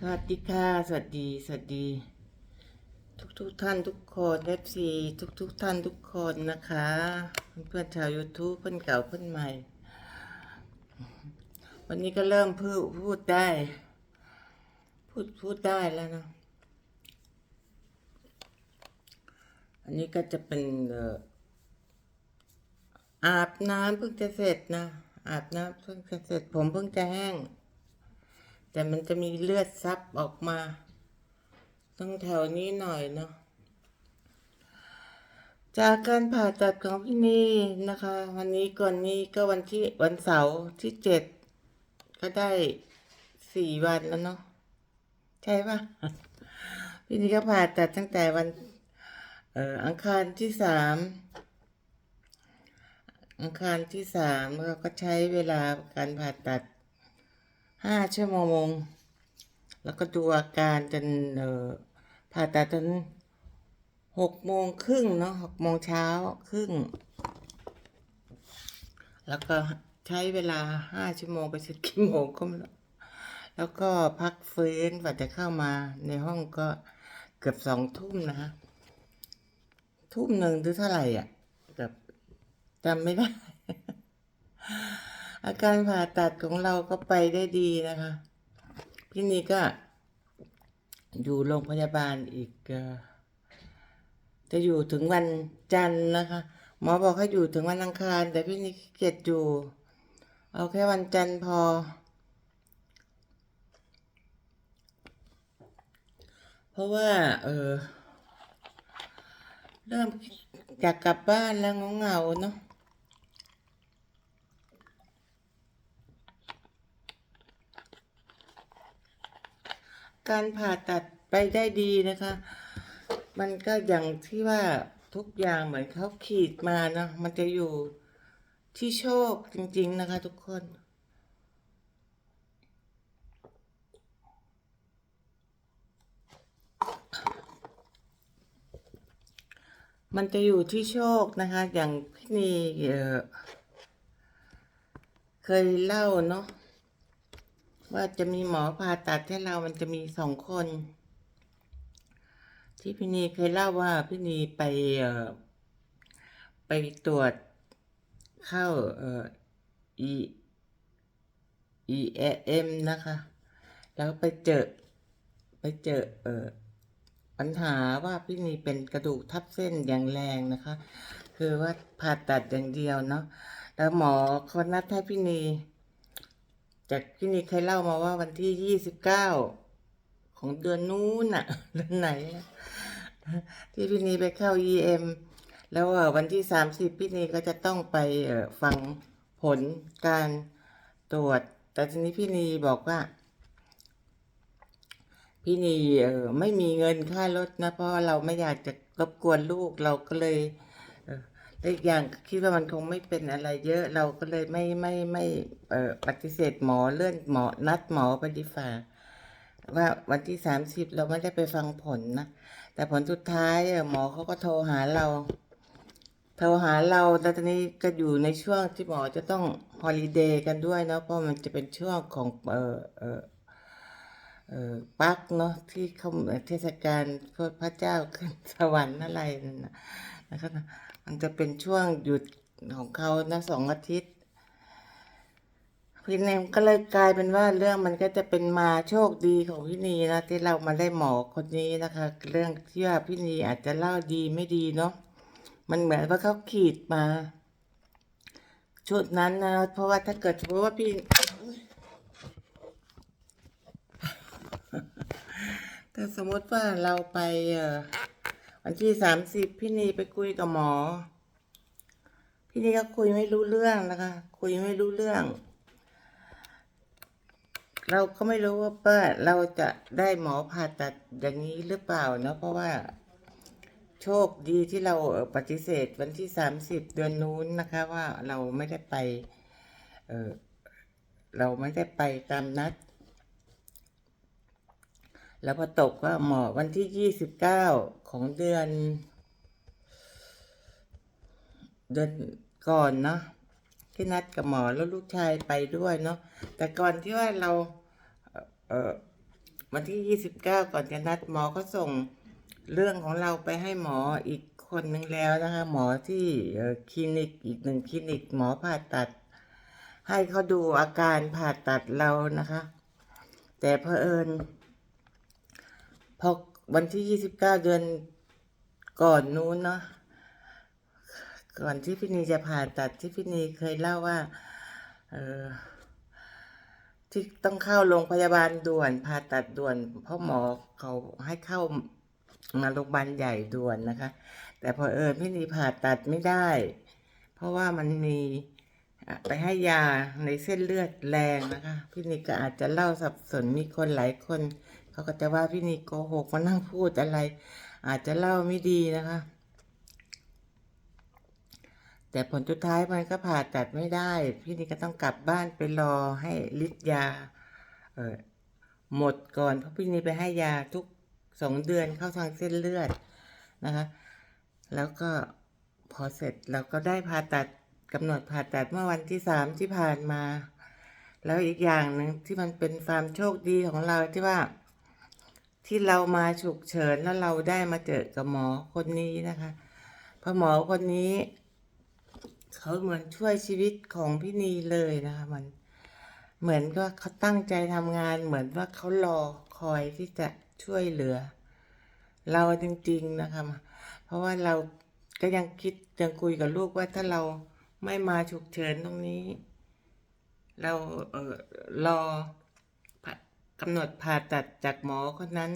สวัสดีค่ะ สวัสดี สวัสดี ทุกทุกท่านทุกคนเอฟซีทุกทุกท่านทุกคนนะคะ เพื่อนชาว YouTube เพื่อนเก่าเพื่อนใหม่ วันนี้ก็เริ่มพูดพูดได้ พูดพูดได้แล้วนะอันนี้ก็จะเป็นอาบน้ำเพิ่งจะเสร็จนะอาบน้ำเพิ่งจะเสร็จผมเพิ่งจะแห้ง แต่มันจะมีเลือดซับออกมาตรงแถวนี้หน่อยเนาะจากการผ่าตัดของพี่นีนะคะ วันนี้ก่อนนี้ก็วันที่วันเสาร์ที่เจ็ดก็ได้สี่วันแล้วเนาะใช่ปะพี่นีก็ผ่าตัดตั้งแต่วันเอ่ออังคารที่สามอังคารที่สามเราก็ใช้เวลาการผ่าตัด ห้าชั่วโมง แล้วก็ดูอาการจนผ่าตัดจนหกโมงครึ่งเนาะหกโมงเช้าครึ่ง แล้วก็ใช้เวลาห้าชั่วโมงไปสร็จกี่โมงก็ไม่รู้แล้วก็พักฟื้นกว่าจะเข้ามาในห้องก็เกือบสองทุ่มนะคะทุ่มหนึ่งหรือเท่าไหร่อะแบบจำไม่ได้ อาการผ่าตัดของเราก็ไปได้ดีนะคะ พี่นี่ก็ อยู่โรงพยาบาลอีก จะอยู่ถึงวันจันทร์นะคะ หมอบอกให้อยู่ถึงวันอังคาร แต่พี่นี่เกียจอยู่ เอาแค่วันจันทร์พอ เพราะว่า เออเริ่มอยากกลับบ้านแล้วเหงาเนาะ การผ่าตัดไปได้ดีนะคะ มันก็อย่างที่ว่าทุกอย่างเหมือนเขาขีดมาเนาะมันจะอยู่ที่โชคจริง ๆ นะคะ ทุกคน มันจะอยู่ที่โชคนะคะ อย่างพี่นีเเคยเล่าเนาะ ว่าจะมีหมอผ่าตัดให้เรามันจะมีสองคน ที่พี่นีเคยเล่าว่าพี่นีไปไปตรวจเข้าเอ่อ e e m นะคะ แล้วไปเจอไปเจอเอ่อปัญหาว่าพี่นีเป็นกระดูกทับเส้นอย่างแรงนะคะ คือว่าผ่าตัดอย่างเดียวเนาะแล้วหมอเขานัดให้พี่นี จากพี่นีเคยเล่ามาว่าวันที่ยี่สิบเก้าของเดือนนู้นน่ะเดือนไหน ที่พี่นีไปเข้า EM แล้วเอ่อวันที่สามสิบพี่นีก็จะต้องไปฟังผลการตรวจ แต่ทีนี้พี่นีบอกว่า พี่นีไม่มีเงินค่ารถนะ เพราะเราไม่อยากจะรบกวนลูกเราก็เลย และอีกอย่างคิดว่ามันคงไม่เป็นอะไรเยอะเราก็เลยไม่ไม่ไม่เออปฏิเสธหมอเลื่อนหมอนัดหมอไปดีฝ่าว่าวันที่สามสิบเราไม่ได้ไปฟังผลนะ แต่ผลสุดท้ายหมอเขาก็โทรหาเรา โทรหาเราแล้วตอนนี้ก็อยู่ในช่วงที่หมอจะต้องฮอลิเดย์กันด้วยเนาะเพราะมันจะเป็นช่วงของเออเออเออปักเนาะที่เขาเทศกาลพระเจ้าขึ้นสวรรค์อะไรนั่นนะนะครับ มันจะเป็นช่วงหยุดของเขานะสองอาทิตย์พี่เนมก็เลยกลายเป็นว่าเรื่องมันก็จะเป็นมาโชคดีของพี่นีนะที่เรามาได้หมอคนนี้นะคะ เรื่องที่ว่าพี่นีอาจจะเล่าดีไม่ดีเนาะมันเหมือนว่าเขาขีดมา ชุดนั้นนะ เพราะว่าถ้าเกิดสมมติว่าพี่ถ้าสมมติว่าเราไปเอ่อ วันที่สามสิบพี่นีไปคุยกับหมอ พี่นีก็คุยไม่รู้เรื่องนะคะ คุยไม่รู้เรื่อง เราก็ไม่รู้ว่าป้าเราจะได้หมอผ่าตัดอย่างนี้หรือเปล่าเนาะเพราะว่าโชคดีที่เราปฏิเสธวันที่สามสิบเดือนนู้นนะคะ ว่าเราไม่ได้ไป เออเราไม่ได้ไปตามนัด แล้วพอตกก็หมอวันที่ยี่สิบเก้าของเดือน เดือนก่อนเนาะที่นัดกับหมอแล้วลูกชายไปด้วยเนาะแต่ก่อนที่ว่าเราเออเอวันที่ยี่สิบเก้าก่อนจะนัดหมอก็ส่งเรื่องของเราไปให้หมออีกคนนึงแล้วนะคะ หมอที่คลินิกอีกหนึ่งคลินิกหมอผ่าตัด ให้เขาดูอาการผ่าตัดเรานะคะ แต่เพอเอิญ พอวันที่ยี่สิบเก้าเดือนก่อนนู้นเนาะก่อนที่พี่นีจะผ่าตัดที่พี่นีเคยเล่าว่าเออที่ต้องเข้าโรงพยาบาลด่วนผ่าตัดด่วน เพราะหมอเขาให้เข้ามาโรงพยาบาลใหญ่ด่วนนะคะ แต่พอเออพี่นีผ่าตัดไม่ได้ เพราะว่ามันมีไปให้ยาในเส้นเลือดแรงนะคะ พี่นีก็อาจจะเล่าสับสนมีคนหลายคน เขาก็จะว่าพี่นีโกหกมานั่งพูดอะไร อาจจะเล่าไม่ดีนะคะ แต่ผลสุดท้ายมันก็ผ่าตัดไม่ได้ พี่นี่ก็ต้องกลับบ้านไปรอให้ฤทธิ์ยาเออหมดก่อนเพราะพี่นี่ไปให้ยาทุกสองเดือนเข้าทางเส้นเลือดนะคะ แล้วก็พอเสร็จเราก็ได้ผ่าตัดกำหนดผ่าตัดเมื่อวันที่สามที่ผ่านมา แล้วอีกอย่างหนึ่งที่มันเป็นความโชคดีของเราที่ว่า ที่เรามาฉุกเฉินแล้วเราได้มาเจอกับหมอคนนี้นะคะเพราะหมอคนนี้ เขาเหมือนช่วยชีวิตของพี่นีเลยนะคะมันเหมือนว่าเขาตั้งใจทำงาน เหมือนว่าเขารอคอยที่จะช่วยเหลือ เราจริง ๆนะคะ เพราะว่าเราก็ยังคิดยังคุยกับลูกว่าถ้าเราไม่มาฉุกเฉินตรงนี้ เราเออรอ กำหนดผ่าตัดจากหมอคนนั้น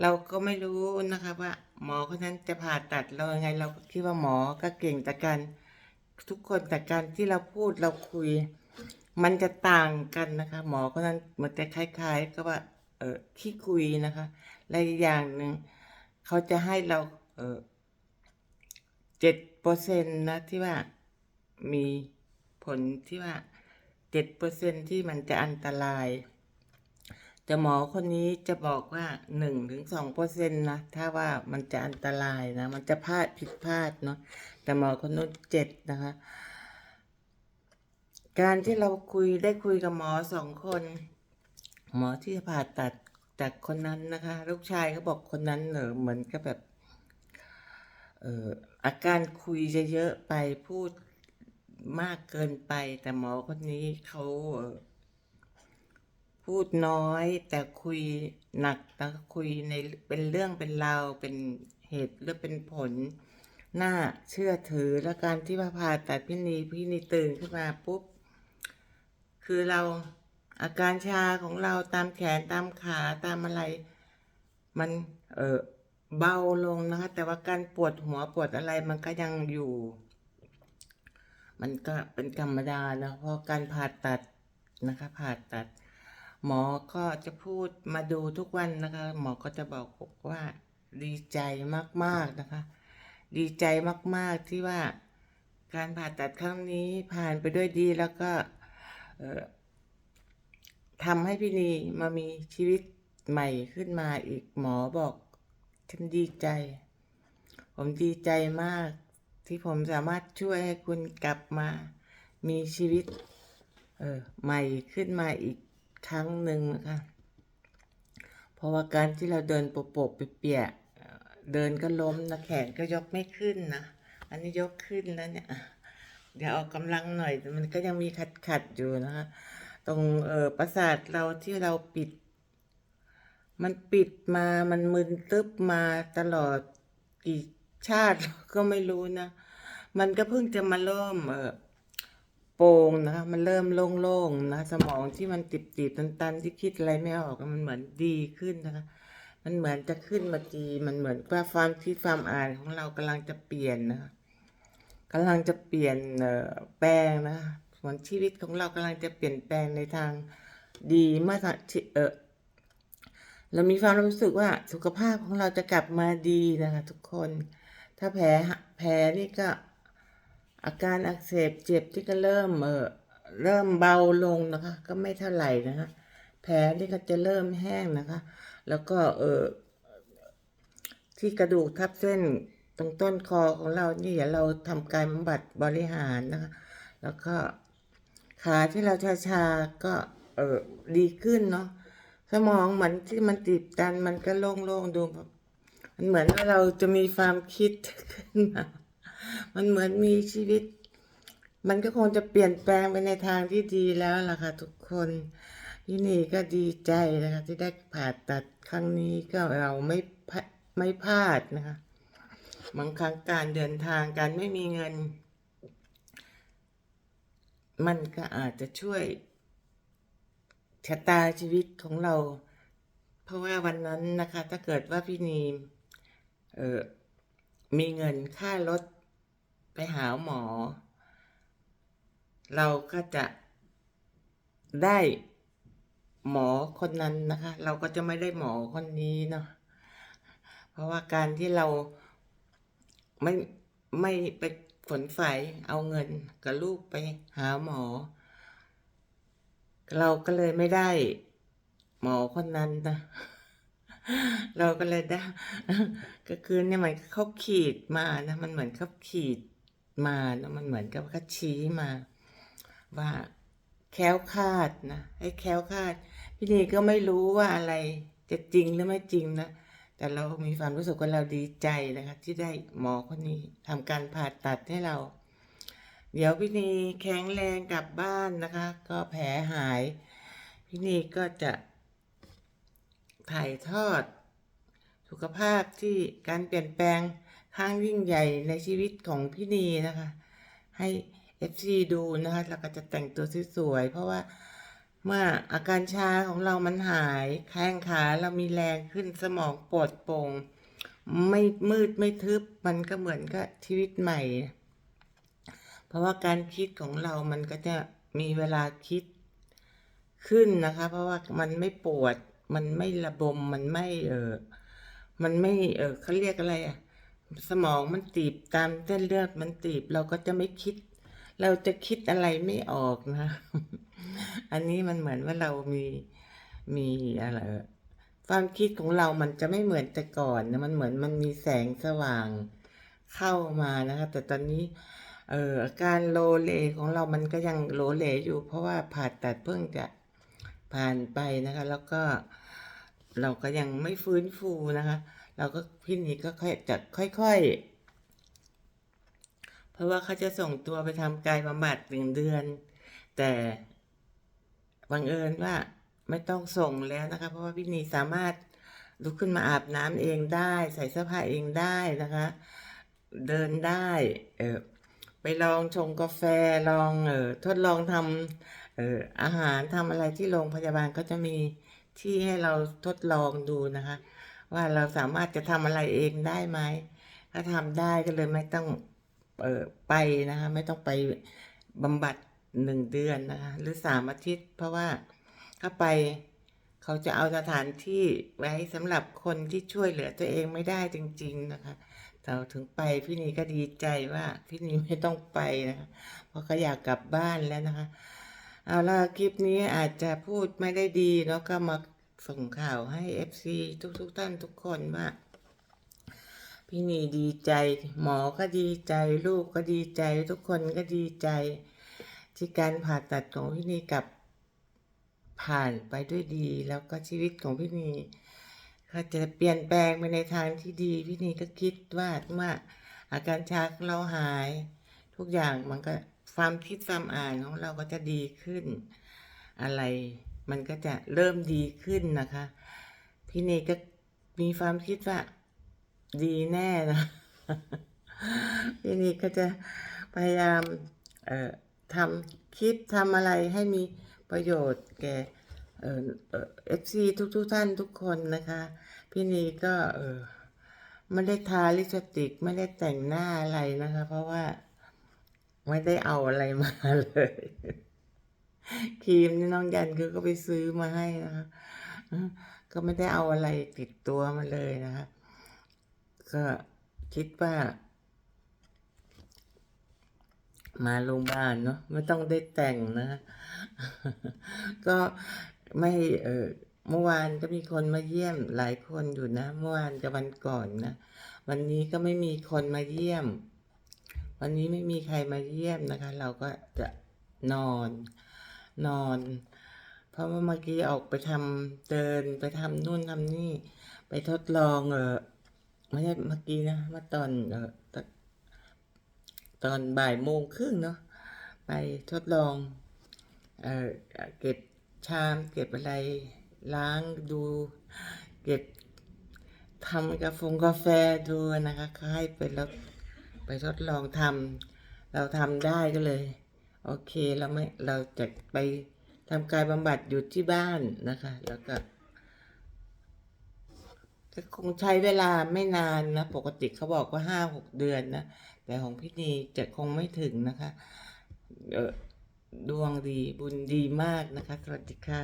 เราก็ไม่รู้นะคะว่า หมอคนนั้นจะผ่าตัดเรายังไง เราคิดว่าหมอก็เก่งแต่กันทุกคนแต่การที่เราพูดเราคุย มันจะต่างกันนะคะ หมอคนนั้นมันจะคล้าย ๆ ก็ว่าเออขี้คุยนะคะและอย่างหนึ่งเขาจะให้เราเออเจ็ดเปอร์เซ็นต์นะที่ว่ามีผลที่ว่าเจ็ดเปอร์เซ็นที่มันจะอันตราย แต่หมอคนนี้จะบอกว่าหนึ่งถึงสองเปอร์เซ็นต์นะ ถ้าว่ามันจะอันตรายนะ มันจะพลาดผิดพลาดเนาะแต่หมอคนนู้นเจ็ดนะคะ การที่เราคุยได้คุยกับหมอสองคน หมอที่ผ่าตัดจากคนนั้นนะคะ ลูกชายเขาบอกคนนั้นเหนอเหมือนกับแบบเอ่ออาการคุยจะเยอะไปพูดมากเกินไป แต่หมอคนนี้เขา พูดน้อยแต่คุยหนักแต่คุยในเป็นเรื่องเป็นราวเป็นเหตุหรือเป็นผล น่าเชื่อถือและการที่ว่าผ่าตัดพี่นีพี่นีตื่นขึ้นมาปุ๊บ คือเราอาการชาของเราตามแขนตามขาตามอะไร มันเออเบาลงนะคะ แต่ว่าการปวดหัวปวดอะไรมันก็ยังอยู่ มันก็เป็นธรรมดานะเพราะการผ่าตัดนะคะผ่าตัด หมอก็จะพูดมาดูทุกวันนะคะ หมอก็จะบอกว่าดีใจมากๆนะคะ ดีใจมากๆที่ว่าการผ่าตัดครั้งนี้ผ่านไปด้วยดีแล้วก็ทำให้พี่นีมามีชีวิตใหม่ขึ้นมาอีกหมอบอก ฉันดีใจ ผมดีใจมากที่ผมสามารถช่วยให้คุณกลับมา มีชีวิต เออใหม่ขึ้นมาอีก ครั้งหนึ่งนะคะ เพราะว่าการที่เราเดินโปะๆเปียกเดินก็ล้มนะแขนก็ยกไม่ขึ้นนะ อันนี้ยกขึ้นแล้วเนี่ย เดี๋ยวออกกำลังหน่อยแต่มันก็ยังมีขัดขัดๆอยู่นะคะ ตรงเออประสาทเราที่เราปิด มันปิดมามันมึนตึ๊บมาตลอดกี่ชาติก็ไม่รู้นะ มันก็เพิ่งจะมาเริ่มเออ โปร่งนะคะมันเริ่มโล่งๆนะสมองที่มันติดๆตันๆ ที่คิดอะไรไม่ออกมันเหมือนดีขึ้นนะคะ มันเหมือนจะขึ้นมาดีมันเหมือนว่าความคิดความอ่านของเรากำลังจะเปลี่ยนนะคะกำลังจะเปลี่ยนแปลงนะคะเหมือนชีวิตของเรากำลังจะเปลี่ยนแปลงในทางดีเมื่อเออเรามีความรู้สึกว่าสุขภาพของเราจะกลับมาดีนะคะ ทุกคน ถ้าแผลแผลนี่ก็ อาการอักเสบเจ็บที่ก็เริ่มเออเริ่มเบาลงนะคะ ก็ไม่เท่าไหร่นะคะแผลนี่ก็จะเริ่มแห้งนะคะ แล้วก็เออที่กระดูกทับเส้นตรงต้นคอของเรานี่เดี๋ยวเราทำการบำบัดบริหารนะคะ แล้วก็ขาที่เราชาๆก็เออดีขึ้นเนาะสมองเหมือนที่มันตีบตันมันก็โล่งๆดูแบบมันเหมือนว่าเราจะมีความคิดขึ้นมา มันเหมือนมีชีวิต มันก็คงจะเปลี่ยนแปลงไปในทางที่ดีแล้วล่ะค่ะทุกคนพี่นี่ก็ดีใจนะคะที่ได้ผ่าตัดครั้งนี้ก็เราไม่พลาไม่พลาดนะคะบางครั้งการเดินทางการไม่มีเงิน มันก็อาจจะช่วยชะตาชีวิตของเรา เพราะว่าวันนั้นนะคะ ถ้าเกิดว่าพี่นีมเออมีเงินค่ารถ ไปหาหมอ เราก็จะได้หมอคนนั้นนะคะ เราก็จะไม่ได้หมอคนนี้เนาะเพราะว่าการที่เราไม่ไม่ไปฝนใฝ่เอาเงินกับลูกไปหาหมอ เราก็เลยไม่ได้หมอคนนั้นนะเราก็เลยได้ก็คือเนี่ยมันเขาขีดมานะ มันเหมือนเขาขีด มานะมันเหมือนกับเขาชี้มา ว่าแคล้วคาดนะให้แคล้วคาด พี่นีก็ไม่รู้ว่าอะไรจะจริงหรือไม่จริงนะแต่เรามีความรู้สึกว่าเราดีใจนะคะที่ได้หมอคนนี้ทำการผ่าตัดให้เรา เดี๋ยวพี่นีแข็งแรงกลับบ้านนะคะ ก็แผลหาย พี่นีก็จะถ่ายทอด สุขภาพที่การเปลี่ยนแปลง ครั้งยิ่งใหญ่ในชีวิตของพี่นีนะคะ ให้ FC ดูนะคะแล้วก็จะแต่งตัวสวยๆเพราะว่าเมื่ออาการชาของเรามันหายแข้งขาเรามีแรงขึ้นสมองปลดโปร่งไม่มืดไม่ทึบมันก็เหมือนกับชีวิตใหม่ เพราะว่าการคิดของเรามันก็จะมีเวลาคิดขึ้นนะคะ เพราะว่ามันไม่ปวด มันไม่ระบมมันไม่เออมันไม่เออเขาเรียกอะไรอะ สมองมันตีบตามเส้นเลือดมันตีบเราก็จะไม่คิด เราจะคิดอะไรไม่ออกนะ อันนี้มันเหมือนว่าเรามีมีอะไรความคิดของเรามันจะไม่เหมือนแต่ก่อนนะมันเหมือนมันมีแสงสว่างเข้ามานะคะแต่ตอนนี้เอ่ออาการโลเลของเรามันก็ยังโลเลอยู่ เพราะว่าผ่าตัดเพิ่งจะผ่านไปนะคะ แล้วก็เราก็ยังไม่ฟื้นฟูนะคะ เราก็พี่นี้ก็ค่อยจะค่อยๆ เพราะว่าเขาจะส่งตัวไปทำกายบำบัดหนึ่งเดือน แต่บังเอิญว่าไม่ต้องส่งแล้วนะคะ เพราะว่าพี่นีสามารถลุกขึ้นมาอาบน้ำเองได้ ใส่เสื้อผ้าเองได้นะคะ เดินได้เออไปลองชงกาแฟลองเออทดลองทำเอออาหารทำอะไรที่โรงพยาบาลก็จะมีที่ให้เราทดลองดูนะคะ ว่าเราสามารถจะทำอะไรเองได้ไหมถ้าทำได้ก็เลยไม่ต้องเออไปนะคะไม่ต้องไปบำบัดหนึ่งเดือนนะคะหรือสามอาทิตย์ เพราะว่าถ้าไปเขาจะเอาสถานที่ไว้สำหรับคนที่ช่วยเหลือตัวเองไม่ได้จริง ๆนะคะเราถึงไปพี่นีก็ดีใจว่าพี่นีไม่ต้องไปนะคะเพราะเขาอยากกลับบ้านแล้วนะคะ เอาละคลิปนี้อาจจะพูดไม่ได้ดีเนาะก็มา ส่งข่าวให้ FC ทุกๆทท่านทุกคนว่าพี่นีดีใจ หมอก็ดีใจ ลูกก็ดีใจ ทุกคนก็ดีใจ ที่การผ่าตัดของพี่นีกับผ่านไปด้วยดี แล้วก็ชีวิตของพี่นีก็จะเปลี่ยนแปลงไปในทางที่ดี พี่นีก็คิดว่าเมื่ออาการชักเราหาย ทุกอย่างมันก็ความคิดความอ่านของเราก็จะดีขึ้นอะไร มันก็จะเริ่มดีขึ้นนะคะ พี่เนก็มีความคิดว่าดีแน่นะพี่เนก็จะพยายามเอ่อทำคลิปทำอะไรให้มีประโยชน์แก่เอ่อเอฟซีทุกทุกท่านทุกคนนะคะ พี่นีก็เออไม่ได้ทาลิปสติกไม่ได้แต่งหน้าอะไรนะคะ เพราะว่าไม่ได้เอาอะไรมาเลย ครีมนี่น้องยันคือก็ไปซื้อมาให้นะคะก็ไม่ได้เอาอะไรติดตัวมาเลยนะคะ ก็คิดว่า มาโรงพยาบาลเนาะไม่ต้องได้แต่งนะ ก็ไม่เออเมื่อวานก็มีคนมาเยี่ยมหลายคนอยู่นะ เมื่อวานกับวันก่อนนะ วันนี้ก็ไม่มีคนมาเยี่ยม วันนี้ไม่มีใครมาเยี่ยมนะคะ เราก็จะนอน นอน เพราะว่าเมื่อกี้ออกไปทำเดินไปทำนู่นทำนี่ ไปทดลองเออไม่ใช่เมื่อกี้นะเมื่อตอนเออตอนตอนบ่ายโมงครึ่งเนาะไปทดลองเออเก็บชามเก็บอะไรล้างดูเก็บทำกาแฟกาแฟดูนะคะเขาให้ไปแล้วไปทดลองทำเราทำได้ก็เลย โอเคเราไม่เราจะไปทำกายบำบัดอยู่ที่บ้านนะคะ แล้วก็ก็คงใช้เวลาไม่นานนะ ปกติเขาบอกว่าห้าหกเดือนนะ แต่ของพี่นีจะคงไม่ถึงนะคะเออดวงดีบุญดีมากนะคะ สวัสดีค่ะ